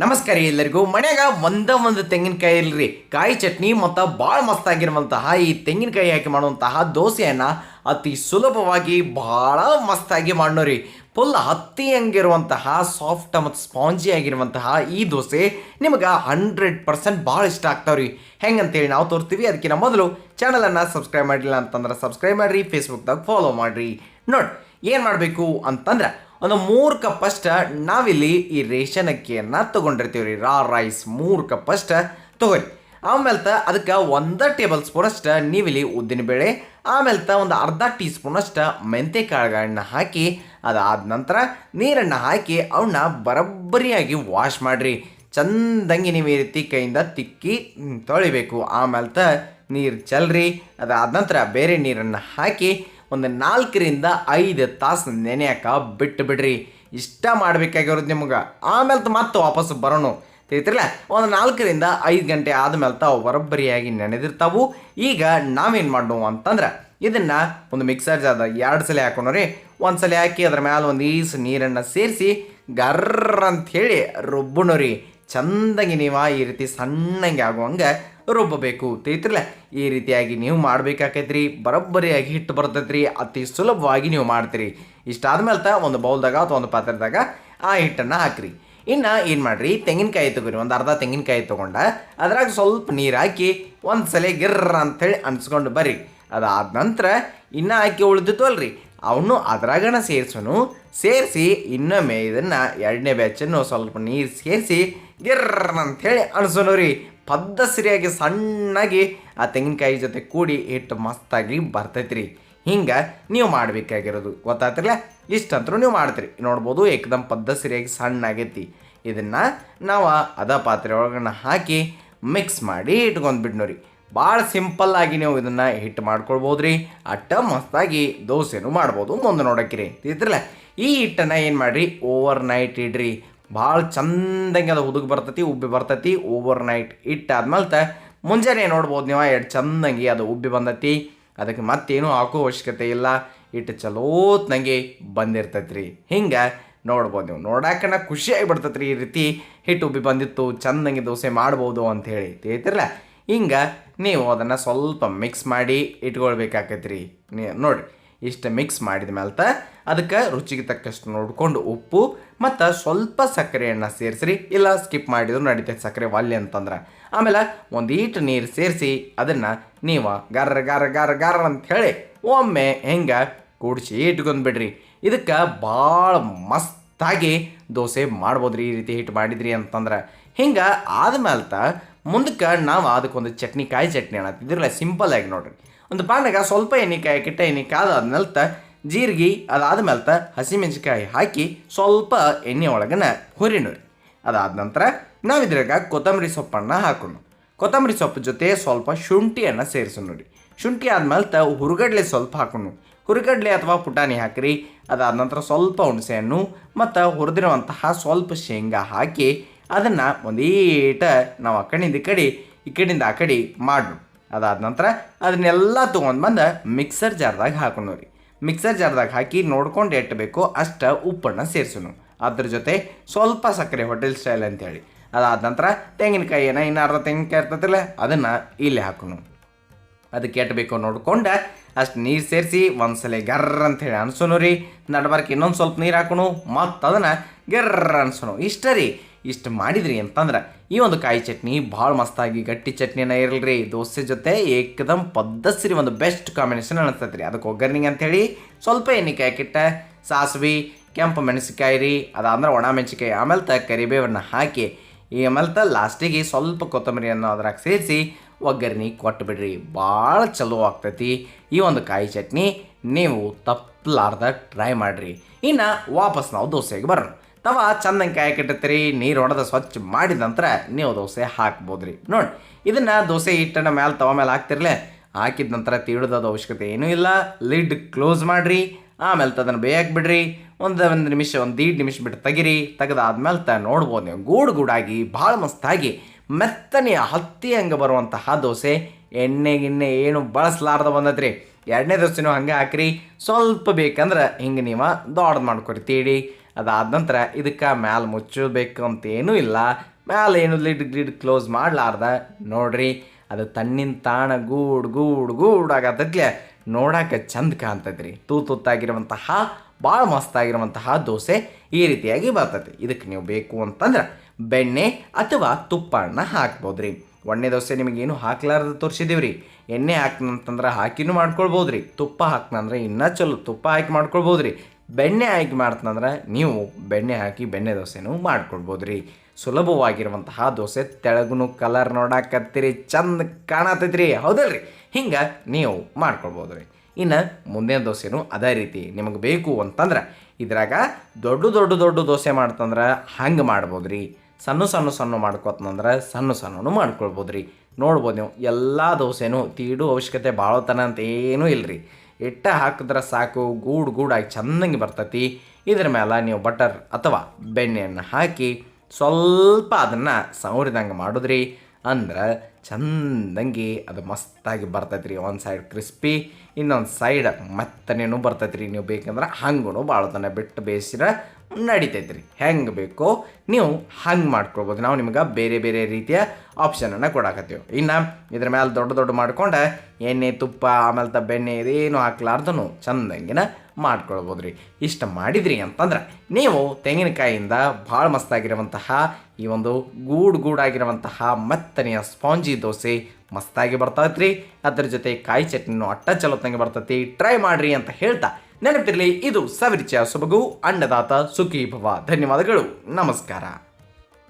ನಮಸ್ಕಾರ ಎಲ್ಲರಿಗೂ. ಮನ್ಯಾಗ ಒಂದ ಒಂದು ತೆಂಗಿನಕಾಯಿ ಇಲ್ರಿ. ಕಾಯಿ ಚಟ್ನಿ ಮತ್ತು ಭಾಳ ಮಸ್ತಾಗಿರುವಂತಹ ಈ ತೆಂಗಿನಕಾಯಿ ಹಾಕಿ ಮಾಡುವಂತಹ ದೋಸೆಯನ್ನು ಅತಿ ಸುಲಭವಾಗಿ ಭಾಳ ಮಸ್ತಾಗಿ ಮಾಡೋರಿ ಫುಲ್ ಹತ್ತಿ ಹಂಗಿರುವಂತಹ ಸಾಫ್ಟ್ ಮತ್ತು ಸ್ಪಾಂಜಿ ಆಗಿರುವಂತಹ ಈ ದೋಸೆ ನಿಮಗೆ ಹಂಡ್ರೆಡ್ ಪರ್ಸೆಂಟ್ ಭಾಳ ಇಷ್ಟ ಆಗ್ತಾವ್ರಿ. ಹೆಂಗಂತೇಳಿ ನಾವು ತೋರ್ತೀವಿ. ಅದಕ್ಕಿಂತ ಮೊದಲು ಚಾನಲನ್ನು ಸಬ್ಸ್ಕ್ರೈಬ್ ಮಾಡಿಲ್ಲ ಅಂತಂದ್ರೆ ಸಬ್ಸ್ಕ್ರೈಬ್ ಮಾಡಿರಿ ಫೇಸ್ಬುಕ್ದಾಗ ಫಾಲೋ ಮಾಡಿರಿ. ನೋಡಿ ಏನು ಮಾಡಬೇಕು ಅಂತಂದ್ರೆ ಒಂದು ಮೂರು ಕಪ್ ಅಷ್ಟ ನಾವಿಲ್ಲಿ ಈ ರೇಷನ್ ಅಕ್ಕಿಯನ್ನು ತೊಗೊಂಡಿರ್ತೀವಿ ರೀ ರಾ ರೈಸ್ ಮೂರು ಕಪ್ ಅಷ್ಟ ತೊಗೊರಿ ಆಮೇಲೆ ಅದಕ್ಕೆ ಒಂದು ಟೇಬಲ್ ಸ್ಪೂನ್ ಅಷ್ಟ ನೀವಿಲ್ಲಿ ಉದ್ದಿನಬೇಳೆ ಆಮೇಲೆ ತ ಒಂದು ಅರ್ಧ ಟೀ ಸ್ಪೂನ್ ಅಷ್ಟ ಮೆಂತೆ ಕಾಳುಗಳನ್ನ ಹಾಕಿ ಅದಾದ ನಂತರ ನೀರನ್ನು ಹಾಕಿ ಅವನ್ನ ಬರಬ್ಬರಿಯಾಗಿ ವಾಶ್ ಮಾಡಿರಿ. ಚಂದಂಗೆ ನೀವು ಈ ರೀತಿ ಕೈಯಿಂದ ತಿಕ್ಕಿ ತೊಳಿಬೇಕು. ಆಮೇಲೆ ತ ನೀರು ಚಲ್ರಿ. ಅದಾದ ನಂತರ ಬೇರೆ ನೀರನ್ನು ಹಾಕಿ ಒಂದು ನಾಲ್ಕರಿಂದ ಐದು ತಾಸು ನೆನೆಯಕ ಬಿಟ್ಟು ಬಿಡ್ರಿ ಇಷ್ಟ ಮಾಡಬೇಕಾಗಿರೋದು ನಿಮ್ಗೆ. ಆಮೇಲೆ ಮತ್ತೆ ವಾಪಸ್ ಬರೋಣ. ತಿಳಿತಿರಲ್ಲ ಒಂದು ನಾಲ್ಕರಿಂದ ಐದು ಗಂಟೆ ಆದಮೇಲೆ ತಾವು ಬರೋಬ್ಬರಿಯಾಗಿ ನೆನೆದಿರ್ತಾವು. ಈಗ ನಾವೇನು ಮಾಡೋಣ ಅಂತಂದ್ರೆ, ಇದನ್ನು ಒಂದು ಮಿಕ್ಸರ್ ಜಾದ ಎರಡು ಸಲ ರೀ ಒಂದು ಸಲ ಹಾಕಿ ಅದ್ರ ಮೇಲೆ ಒಂದು ಈಸು ನೀರನ್ನು ಸೇರಿಸಿ, ಗರ್ರ ಅಂತ ಹೇಳಿ ರುಬ್ಬುಣರಿ. ಚಂದಾಗಿ ನೀವು ಈ ರೀತಿ ಸಣ್ಣಂಗೆ ಆಗುವಂಗೆ ರುಬ್ಬಬೇಕು ತಿಳಿತಿರಲ್ಲ ಈ ರೀತಿಯಾಗಿ ನೀವು ಮಾಡಬೇಕಾಕೈತ್ರಿ, ಬರೋಬ್ಬರಿಯಾಗಿ ಹಿಟ್ಟು ಬರ್ತೈತ್ರಿ, ಅತಿ ಸುಲಭವಾಗಿ ನೀವು ಮಾಡ್ತೀರಿ. ಇಷ್ಟಾದ್ಮೇಲೆ ತ ಒಂದು ಬೌಲ್ದಾಗ ಅಥವಾ ಒಂದು ಪಾತ್ರೆದಾಗ ಆ ಹಿಟ್ಟನ್ನು ಹಾಕ್ರಿ. ಇನ್ನು ಏನು ಮಾಡಿರಿ, ತೆಂಗಿನಕಾಯಿ ತೊಗೊರಿ, ಒಂದು ಅರ್ಧ ತೆಂಗಿನಕಾಯಿ ತೊಗೊಂಡ, ಅದ್ರಾಗ ಸ್ವಲ್ಪ ನೀರು ಹಾಕಿ ಒಂದು ಸಲ ಗಿರ್ರ ಅಂಥೇಳಿ ಅನ್ಸ್ಕೊಂಡು ಬರ್ರಿ. ಅದಾದ ನಂತರ ಇನ್ನೂ ಹಾಕಿ ಉಳಿದಿತ್ತು ಅಲ್ರಿ. ಅವನು ಅದ್ರಾಗನ ಸೇರಿಸೋನು. ಸೇರಿಸಿ ಇನ್ನೊಮ್ಮೆ ಇದನ್ನು ಎರಡನೇ ಬ್ಯಾಚನ್ನು ಸ್ವಲ್ಪ ನೀರು ಸೇರಿಸಿ ಗಿರ್ರ ಅಂಥೇಳಿ ಹೇಳಿ ರೀ ಪದ್ದ ಸರಿಯಾಗಿ ಸಣ್ಣಾಗಿ ಆ ತೆಂಗಿನಕಾಯಿ ಜೊತೆ ಕೂಡಿ ಹಿಟ್ಟು ಮಸ್ತಾಗಿ ರೀ ಹಿಂಗೆ ನೀವು ಮಾಡಬೇಕಾಗಿರೋದು. ಗೊತ್ತಾಗ್ತಿರಲ್ಲ ಇಷ್ಟಂತರೂ ನೀವು ಮಾಡ್ತೀರಿ. ನೋಡ್ಬೋದು ಏಕದಮ್ ಪದ್ದ ಸರಿಯಾಗಿ ಸಣ್ಣ ಆಗೈತಿ ಇದನ್ನು ನಾವು ಅದ ಪಾತ್ರೆ ಒಳಗನ್ನ ಹಾಕಿ ಮಿಕ್ಸ್ ಮಾಡಿ ಇಟ್ಕೊಂಡ್ಬಿಡ್ನೋರಿ ಭಾಳ ಆಗಿ ನೀವು ಇದನ್ನು ಹಿಟ್ಟು ಮಾಡ್ಕೊಳ್ಬೋದು ರೀ ಅಟ್ಟ ಮಸ್ತಾಗಿ ದೋಸೆನೂ ಮಾಡ್ಬೋದು. ಮುಂದೆ ನೋಡೋಕ್ಕೆ ರೀ ಈ ಹಿಟ್ಟನ್ನು ಏನು ಮಾಡಿರಿ? ಓವರ್ ನೈಟ್ ಇಡ್ರಿ. ಭಾಳ ಚಂದಂಗೆ ಅದು ಹುದುಗ್ ಬರ್ತೈತಿ, ಉಬ್ಬಿ ಬರ್ತೈತಿ ಓವರ್ ನೈಟ್ ಇಟ್ಟಾದ್ಮೇಲೆ ಮುಂಜಾನೆ ನೋಡ್ಬೋದು ನೀವು, ಎಷ್ಟು ಚಂದಂಗೆ ಅದು ಉಬ್ಬಿ ಬಂದತಿ. ಅದಕ್ಕೆ ಮತ್ತೇನು ಹಾಕೋ ಅವಶ್ಯಕತೆ ಇಲ್ಲ ಇಟ್ಟು ಚಲೋತ್ನಂಗೆ ಬಂದಿರ್ತೈತೆ ರೀ ಹಿಂಗೆ ನೋಡ್ಬೋದು ನೀವು, ನೋಡಾಕನ ಖುಷಿಯಾಗಿ ಬಿಡ್ತೈತ್ರಿ ಈ ರೀತಿ ಹಿಟ್ಟು ಉಬ್ಬಿ ಬಂದಿತ್ತು, ಚಂದಂಗೆ ದೋಸೆ ಮಾಡ್ಬೋದು ಅಂತ ಹೇಳಿ ತಿಳಿತಿರಲ್ಲ ಹಿಂಗೆ ನೀವು ಅದನ್ನು ಸ್ವಲ್ಪ ಮಿಕ್ಸ್ ಮಾಡಿ ಇಟ್ಕೊಳ್ಬೇಕಾಕೈತ್ರಿ. ನೀ ನೋಡಿ ಇಷ್ಟು ಮಿಕ್ಸ್ ಮಾಡಿದ ಮೇಲೆ ಅದಕ್ಕೆ ರುಚಿಗೆ ತಕ್ಕಷ್ಟು ನೋಡಿಕೊಂಡು ಉಪ್ಪು ಮತ್ತು ಸ್ವಲ್ಪ ಸಕ್ಕರೆಯನ್ನು ಸೇರಿಸ್ರಿ. ಇಲ್ಲ ಸ್ಕಿಪ್ ಮಾಡಿದ್ರು ನಡೀತೈತೆ ಸಕ್ಕರೆ ವಾಲ್ಯ ಅಂತಂದ್ರೆ. ಆಮೇಲೆ ಒಂದೀಟು ನೀರು ಸೇರಿಸಿ ಅದನ್ನು ನೀವು ಗರ್ರ ಗಾರ ಗಾರ ಗಾರ ಅಂತ ಹೇಳಿ ಒಮ್ಮೆ ಹೆಂಗೆ ಕೂಡಿಸಿ ಇಟ್ಕೊಂಡ್ಬಿಡ್ರಿ ಇದಕ್ಕೆ ಭಾಳ ಮಸ್ತಾಗಿ ದೋಸೆ ಮಾಡ್ಬೋದು ರೀ ಈ ರೀತಿ ಹಿಟ್ಟು ಮಾಡಿದ್ರಿ ಅಂತಂದ್ರೆ. ಹಿಂಗೆ ಆದಮೇಲೆ ತ ಮುಂದಕ್ಕೆ ನಾವು ಅದಕ್ಕೊಂದು ಚಟ್ನಿ, ಕಾಯಿ ಚಟ್ನಿ ಅನ್ನತ್ತಿದ್ರಲ್ಲ ಸಿಂಪಲ್ ಆಗಿ ನೋಡ್ರಿ. ಒಂದು ಪಾನಾಗ ಸ್ವಲ್ಪ ಎಣ್ಣೆಕಾಯಿ, ಕಿಟ್ಟ ಎಣ್ಣೆಕಾಯಿ ಅದಾದ ತ ಜೀರಿಗೆ ತ ಹಸಿಮೆಣಸಿಕಾಯಿ ಹಾಕಿ ಸ್ವಲ್ಪ ಎಣ್ಣೆ ಒಳಗನ ಹುರಿನೋರಿ ಅದಾದ ನಂತರ ನಾವು ಇದ್ರಾಗ ಕೊತ್ತಂಬರಿ ಸೊಪ್ಪನ್ನು ಹಾಕೋಣ. ಕೊತ್ತಂಬರಿ ಸೊಪ್ಪು ಜೊತೆ ಸ್ವಲ್ಪ ಶುಂಠಿಯನ್ನು ಸೇರಿಸೋಣ ನೋಡಿ. ಶುಂಠಿ ಆದ್ಮೇಲೆ ತ ಹುರುಗಡ್ಲೆ ಸ್ವಲ್ಪ ಹಾಕೋಣ. ಹುರುಗಡ್ಲೆ ಅಥವಾ ಪುಟಾಣಿ ಹಾಕಿರಿ. ಅದಾದ ನಂತರ ಸ್ವಲ್ಪ ಹುಣಸೆಹಣ್ಣು ಮತ್ತು ಹುರಿದಿರುವಂತಹ ಸ್ವಲ್ಪ ಶೇಂಗಾ ಹಾಕಿ ಅದನ್ನು ಒಂದೀಟ ನಾವು ಆ ಕಡೆಯಿಂದ ಈ ಕಡೆ, ಈ ಕಡೆಯಿಂದ ಆ ಕಡೆ ಮಾಡು ಅದಾದ ನಂತರ ಅದನ್ನೆಲ್ಲ ತೊಗೊಂಡು ಬಂದು ಮಿಕ್ಸರ್ ಜಾರ್ದಾಗ ಹಾಕೋಣ ರೀ ಮಿಕ್ಸರ್ ಜಾರ್ದಾಗ ಹಾಕಿ ನೋಡ್ಕೊಂಡು ಎಟ್ಟು ಬೇಕೋ ಅಷ್ಟು ಉಪ್ಪನ್ನು ಸೇರಿಸೋಣ. ಅದ್ರ ಜೊತೆ ಸ್ವಲ್ಪ ಸಕ್ಕರೆ ಹೋಟೆಲ್ ಸ್ಟೈಲ್ ಅಂತೇಳಿ. ಅದಾದ ನಂತರ ತೆಂಗಿನಕಾಯಿ ಏನೋ ಇನ್ನು ಅರ್ಧ ತೆಂಗಿನಕಾಯಿ ಇರ್ತದಲ್ಲ ಅದನ್ನು ಇಲ್ಲಿ ಹಾಕೋಣ. ಅದಕ್ಕೆ ಎಟ್ಟು ಬೇಕೋ ನೋಡ್ಕೊಂಡು ಅಷ್ಟು ನೀರು ಸೇರಿಸಿ ಒಂದ್ಸಲ ಗರ್ರ ಅಂತೇಳಿ ಅನ್ಸೋನು ರೀ ನಡ್ಬಾರ್ಕ್ ಇನ್ನೊಂದು ಸ್ವಲ್ಪ ನೀರು ಹಾಕೋಣ, ಮತ್ತು ಅದನ್ನು ಗರ್ರ ಅನ್ಸೋಣ. ಇಷ್ಟ ರೀ? ಇಷ್ಟು ಮಾಡಿದ್ರಿ ಅಂತಂದ್ರೆ ಈ ಒಂದು ಕಾಯಿ ಚಟ್ನಿ ಭಾಳ ಮಸ್ತಾಗಿ, ಗಟ್ಟಿ ಚಟ್ನಿನ ಇರಲ್ರಿ. ದೋಸೆ ಜೊತೆ ಏಕದಮ್ ಪದ್ದಸಿರಿ ಒಂದು ಬೆಸ್ಟ್ ಕಾಂಬಿನೇಷನ್ ಅನಿಸ್ತೈತೆ ರೀ ಅದಕ್ಕೆ ಒಗ್ಗರ್ನಿಗೆ ಅಂಥೇಳಿ ಸ್ವಲ್ಪ ಎಣ್ಣೆಕಾಯಿ ಕಿಟ್ಟ ಸಾಸಿವೆ, ಕೆಂಪು ಮೆಣಸಿಕಾಯಿ ರೀ ಅದಾದ್ರೆ ಒಣ ಮೆಣಸಿಕಾಯಿ ಆಮೇಲೆ ತ ಕರಿಬೇವನ್ನು ಹಾಕಿ, ಈ ಆಮೇಲೆ ತ ಲಾಸ್ಟಿಗೆ ಸ್ವಲ್ಪ ಕೊತ್ತಂಬರಿಯನ್ನು ಅದ್ರಾಗ ಸೇರಿಸಿ ಒಗ್ಗರಣೆ ಕೊಟ್ಟು ಬಿಡ್ರಿ ಭಾಳ ಚಲೋ ಆಗ್ತೈತಿ ಈ ಒಂದು ಕಾಯಿ ಚಟ್ನಿ. ನೀವು ತಪ್ಪಲಾರ್ದ ಟ್ರೈ ಮಾಡಿರಿ. ಇನ್ನು ವಾಪಸ್ ನಾವು ದೋಸೆಗೆ ಬರೋಣ. ತವ ಚಂದಂಗೆ ಕಾಯಿ ಕೆಟ್ಟತ್ರಿ ನೀರು ಹೊಡೆದ ಸ್ವಚ್ಛ ಮಾಡಿದ ನಂತರ ನೀವು ದೋಸೆ ಹಾಕ್ಬೋದು ರೀ ನೋಡಿ, ಇದನ್ನು ದೋಸೆ ಹಿಟ್ಟನ್ನ ಮ್ಯಾಲೆ ತವ ಮೇಲೆ ಹಾಕ್ತಿರ್ಲೆ, ಹಾಕಿದ ನಂತರ ತೀಡೋದು ಅವಶ್ಯಕತೆ ಏನೂ ಇಲ್ಲ. ಲಿಡ್ ಕ್ಲೋಸ್ ಮಾಡಿರಿ, ಆಮೇಲೆ ಅದನ್ನು ಬೇಯಕ್ಕೆ ಬಿಡ್ರಿ, ಒಂದು ಒಂದು ನಿಮಿಷ, ಒಂದು ದೀಡ್ ನಿಮಿಷ ಬಿಟ್ಟು ತೆಗಿರಿ, ತೆಗೆದಾದ್ಮೇಲೆ ತ ನೋಡ್ಬೋದು ನೀವು. ಗೂಡು ಗೂಡಾಗಿ, ಭಾಳ ಮಸ್ತಾಗಿ, ಮೆತ್ತನೆಯ ಹತ್ತಿ ಹಂಗೆ ಬರುವಂತಹ ದೋಸೆ, ಎಣ್ಣೆ ಗಿಣ್ಣೆ ಏನು ಬಳಸಲಾರ್ದ ಬಂದತ್ರಿ ಎರಡನೇ ದೋಸೆನೂ ಹಂಗೆ ಹಾಕ್ರಿ. ಸ್ವಲ್ಪ ಬೇಕಂದ್ರೆ ಹಿಂಗೆ ನೀವು ದೊಡ್ಡದು ಮಾಡ್ಕೊರಿ, ತೀಡಿ. ಅದಾದ ನಂತರ ಇದಕ್ಕೆ ಮ್ಯಾಲೆ ಮುಚ್ಚಬೇಕು ಅಂತೇನೂ ಇಲ್ಲ. ಮ್ಯಾಲೆ ಏನು ಲಿಡ್ ಗ್ಲಿಡ್ ಕ್ಲೋಸ್ ಮಾಡಲಾರ್ದ? ನೋಡ್ರಿ, ಅದು ತಣ್ಣಿನ ತಾಣ ಗೂಡ್ ಗೂಡ್ ಗೂಡ್ ಆಗತ್ತತ್ಲೆ ನೋಡಕ್ಕೆ ಚಂದ ಕಾಣ್ತದ್ರಿ. ತೂ ತುತ್ತಾಗಿರುವಂತಹ ಭಾಳ ಮಸ್ತಾಗಿರುವಂತಹ ದೋಸೆ ಈ ರೀತಿಯಾಗಿ ಬರ್ತೈತಿ ಇದಕ್ಕೆ ನೀವು ಬೇಕು ಅಂತಂದ್ರೆ ಬೆಣ್ಣೆ ಅಥವಾ ತುಪ್ಪಣ್ಣ ಹಾಕ್ಬೋದು ರೀ ಒಣ್ಣೆ ದೋಸೆ ನಿಮಗೇನು ಹಾಕ್ಲಾರ್ದ ತೋರಿಸಿದೀವಿ ರೀ ಎಣ್ಣೆ ಹಾಕ್ನಂತಂದ್ರೆ ಹಾಕಿನೂ ಮಾಡ್ಕೊಳ್ಬೋದು ರೀ ತುಪ್ಪ ಹಾಕ್ನಂದ್ರೆ ಇನ್ನೂ ಚಲೋ ತುಪ್ಪ ಹಾಕಿ ಮಾಡ್ಕೊಳ್ಬೋದು ರೀ ಬೆಣ್ಣೆ ಹಾಕಿ ಮಾಡ್ತಂದ್ರೆ ನೀವು ಬೆಣ್ಣೆ ಹಾಕಿ ಬೆಣ್ಣೆ ದೋಸೆನೂ ಮಾಡ್ಕೊಡ್ಬೋದು ರೀ ಸುಲಭವಾಗಿರುವಂತಹ ದೋಸೆ ತೆಳಗುನು ಕಲರ್ ನೋಡಾಕತ್ತೀರಿ, ಚಂದ ಕಾಣತೈತ್ರಿ. ಹೌದಲ್ರಿ? ಹಿಂಗೆ ನೀವು ಮಾಡ್ಕೊಳ್ಬೋದು ರೀ ಇನ್ನು ಮುಂದಿನ ದೋಸೆನೂ ಅದೇ ರೀತಿ ನಿಮಗೆ ಬೇಕು ಅಂತಂದ್ರೆ ಇದ್ರಾಗ ದೊಡ್ಡ ದೊಡ್ಡ ದೊಡ್ಡ ದೋಸೆ ಮಾಡ್ತಂದ್ರೆ ಹಂಗೆ ಮಾಡ್ಬೋದು ರೀ ಸಣ್ಣ ಸಣ್ಣ ಸಣ್ಣ ಮಾಡ್ಕೊತಂದ್ರೆ ಸಣ್ಣ ಸಣ್ಣನು ಮಾಡ್ಕೊಳ್ಬೋದು ರೀ ನೋಡ್ಬೋದು ನೀವು, ಎಲ್ಲ ದೋಸೆನೂ ತೀಡು ಅವಶ್ಯಕತೆ ಭಾಳತನ ಅಂತ ಏನೂ ಇಲ್ರಿ. ಇಟ್ಟ ಹಾಕಿದ್ರೆ ಸಾಕು, ಗೂಡು ಗೂಡಾಗಿ ಚೆನ್ನಾಗಿ ಬರ್ತೈತಿ. ಇದ್ರ ಮೇಲೆ ನೀವು ಬಟರ್ ಅಥವಾ ಬೆಣ್ಣೆಯನ್ನು ಹಾಕಿ ಸ್ವಲ್ಪ ಅದನ್ನು ಸವರಿದಂಗೆ ಮಾಡಿದ್ರಿ. ಅಂದ್ರೆ ಚಂದಂಗಿ ಅದು ಮಸ್ತಾಗಿ ಬರ್ತೈತೆ ಒಂದು ಸೈಡ್ ಕ್ರಿಸ್ಪಿ ಇನ್ನೊಂದು ಸೈಡ್ ಮೆತ್ತನೇನು ಬರ್ತೈತೆ ರೀ ನೀವು ಬೇಕಂದ್ರೆ ಹಂಗೂ ಭಾಳ ಬಿಟ್ಟು ಬೇಯಿಸಿದ್ರೆ ನಡಿತೈತೆ ರೀ ಹೆಂಗೆ ಬೇಕೋ ನೀವು ಹಂಗೆ ಮಾಡ್ಕೊಳ್ಬೋದು. ನಾವು ನಿಮ್ಗೆ ಬೇರೆ ಬೇರೆ ರೀತಿಯ ಆಪ್ಷನನ್ನು ಕೊಡಾಕತ್ತೀವಿ. ಇನ್ನು ಇದ್ರ ಮೇಲೆ ದೊಡ್ಡ ದೊಡ್ಡ ಮಾಡ್ಕೊಂಡು ಎಣ್ಣೆ, ತುಪ್ಪ, ಆಮೇಲೆ ತ ಬೆಣ್ಣೆ ಇದೇನು ಹಾಕ್ಲಾರ್ದನು ಚಂದಂಗಿನ ಮಾಡ್ಕೊಳ್ಬೋದು ರೀ ಇಷ್ಟ ಮಾಡಿದ್ರಿ ಅಂತಂದ್ರೆ ನೀವು ತೆಂಗಿನಕಾಯಿಯಿಂದ ಭಾಳ ಮಸ್ತಾಗಿರುವಂತಹ ಈ ಒಂದು ಗೂಡು ಗೂಡಾಗಿರುವಂತಹ ಮೆತ್ತನೆಯ ಸ್ಪಾಂಜಿ ದೋಸೆ ಮಸ್ತಾಗಿ ಬರ್ತೈತೆ ರೀ ಅದ್ರ ಜೊತೆ ಕಾಯಿ ಚಟ್ನಿನೂ ಅಟ್ಟ ಚಲೋತ್ತಂಗೆ ಬರ್ತೈತಿ. ಟ್ರೈ ಮಾಡ್ರಿ ಅಂತ ಹೇಳ್ತಾ ನೆನಪಿರಲಿ ಇದು ಸವಿರಿಚ ಸೊಬಗು ಅನ್ನದಾತ ಸುಖಿ ಭವ ಧನ್ಯವಾದಗಳು. ನಮಸ್ಕಾರ.